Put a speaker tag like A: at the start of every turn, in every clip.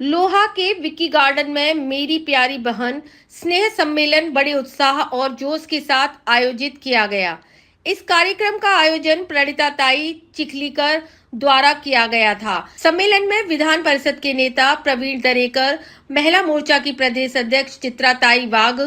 A: लोहा के Vicky garden में मेरी प्यारी बहन, स्नेह सम्मेलन, बड़े उत्साह और जोश के साथ आयोजित किया गया। इस कार्यक्रम का आयोजन प्रणिता ताई चिखलीकर द्वारा किया गया था। सम्मेलन में विधान परिषद के नेता प्रवीण दरेकर, महिला मोर्चा की प्रदेश अध्यक्ष चित्रा ताई वाघ,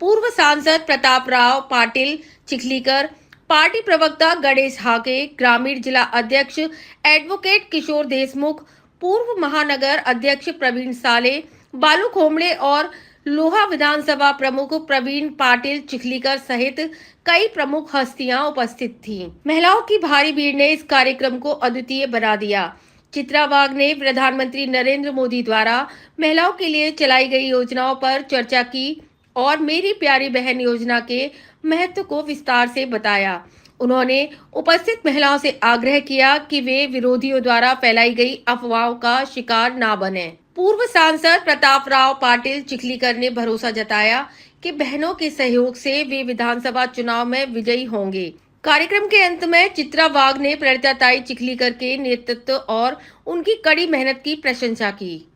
A: पूर्व सांसद प्रताप राव पाटिल चिखलीकर, पार्टी प्रवक्ता गणेश हाके, ग्रामीण जिला अध्यक्ष एडवोकेट किशोर देशमुख पूर्व महानगर अध्यक्ष प्रवीण साले, बालू खोमड़े और लोहा विधानसभा प्रमुख प्रवीण पाटिल चिखलीकर सहित कई प्रमुख हस्तियाँ उपस्थित थीं। महिलाओं की भारी भीड़ ने इस कार्यक्रम को अद्वितीय बना दिया चित्रा ने प्रधानमंत्री नरेंद्र मोदी द्वारा महिलाओं के लिए चलाई गई योजनाओं पर चर्चा की और मेरी प्यारी बहन योजना के महत्व को विस्तार से बताया उन्होंने उपस्थित महिलाओं से आग्रह किया कि वे विरोधियों द्वारा फैलाई गई अफवाहों का शिकार ना बने। पूर्व सांसद प्रताप राव पाटिल चिखलीकर ने भरोसा जताया कि बहनों के सहयोग से वे विधानसभा चुनाव में विजयी होंगे। कार्यक्रम के अंत में चित्रा वाघ ने प्रणिता चिखलीकर के नेतृत्व और उनकी कड़ी मेहनत की प्रशंसा की।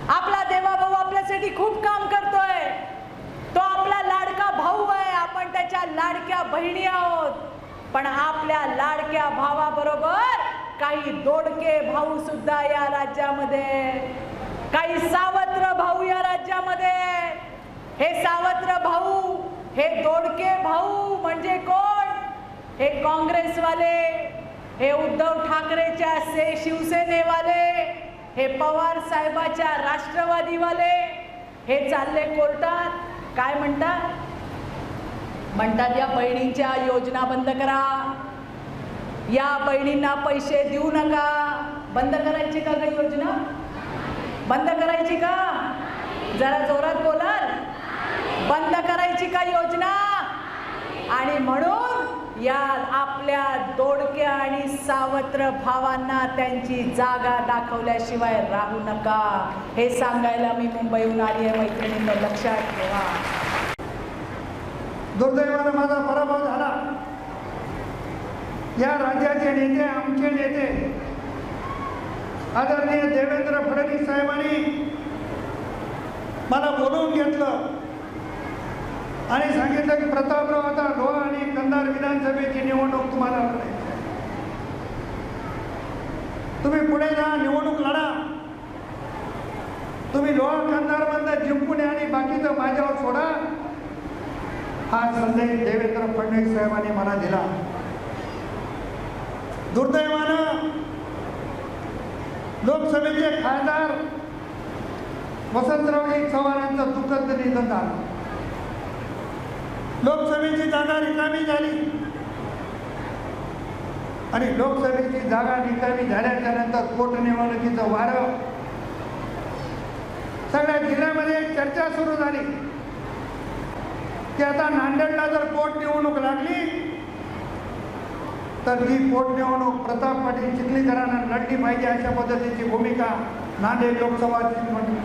B: आपला बहिणी आहोत. पण आपल्या लाडक्या भावाबरोबर काही दोडके भाऊ सुद्धा या राज्यामध्ये. काही सावत्र भाऊ या राज्यामध्ये. हे सावत्र भाऊ हे दोडके भाऊ म्हणजे कोण? हे काँग्रेसवाले हे उद्धव ठाकरेच्या से शिवसेनेवाले हे पवार साहेबाच्या राष्ट्रवादीवाले हे चालले कोर्टात. काय म्हणतात? म्हणतात या बहिणींच्या योजना बंद करा. या बहिणींना पैसे देऊ नका. बंद करायची का काही योजना? बंद करायची का? जरा जोरात बोलाल. बंद करायची का योजना? आणि म्हणून या आपल्या दोडक्या आणि सावत्र भावांना त्यांची जागा दाखवल्याशिवाय राहू नका. हे सांगायला मी मुंबईहून आली आहे मैत्रिणींना लक्षात ठेवा.
C: दुर्दैवानं माझा पराभव झाला. या राज्याचे नेते आमचे नेते आदरणीय देवेंद्र फडणवीस साहेबांनी मला बोलवून घेतलं आणि सांगितलं की प्रतापराव आता गोवा आणि कंधार विधानसभेची निवडणूक तुम्हाला लढायची तुम्ही पुढे जा निवडणूक लढा. तुम्ही लोहा कंधारमधनं जिंकून आणि बाकीचं माझ्यावर सोडा. हा संदेश देवेंद्र फडणवीस साहेबांनी मला दिला. दुर्दैवानं लोकसभेचे खासदार वसंतरावजी चव्हाण यांचं दुःखद निधन झालं लोकसभेची जागा रिकामी झाली. आणि लोकसभेची जागा रिकामी झाल्याच्यानंतर पोटनिवडणुकीचं वारं सगळ्या जिल्ह्यामध्ये चर्चा सुरू झाली. की आता नांदेडला जर पोटनिवडणूक लागली तर ही पोटनिवडणूक प्रताप पाटील चिखलीकरांना लढली पाहिजे अशा पद्धतीची भूमिका नांदेड लोकसभाची मंडळी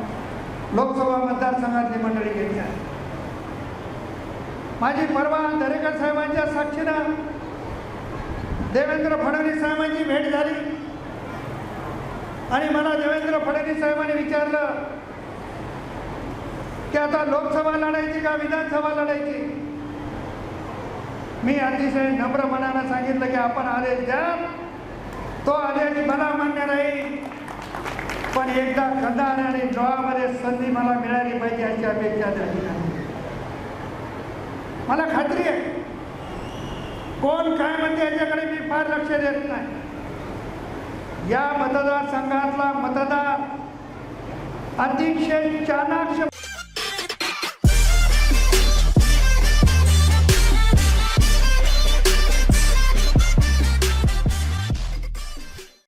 C: लोकसभा मतदारसंघातली मंडळी घेतली आहे माझी परवा दरेकर साहेबांच्या साक्षीनं देवेंद्र फडणवीस साहेबांची भेट झाली. आणि मला देवेंद्र फडणवीस साहेबांनी विचारलं की आता लोकसभा लढायची का विधानसभा लढायची? मी अतिशय नम्र मनानं सांगितलं की आपण आदेश द्या तो आदेश मला मान्य नाही. पण एकदा कंधार आणि डोळामध्ये संधी मला मिळाली पाहिजे याची अपेक्षा झाली मला खात्री आहे. कोण काय म्हणते याच्याकडे मी फार लक्ष देत नाही. या मतदारसंघातला मतदार अतिशय चाणाक्ष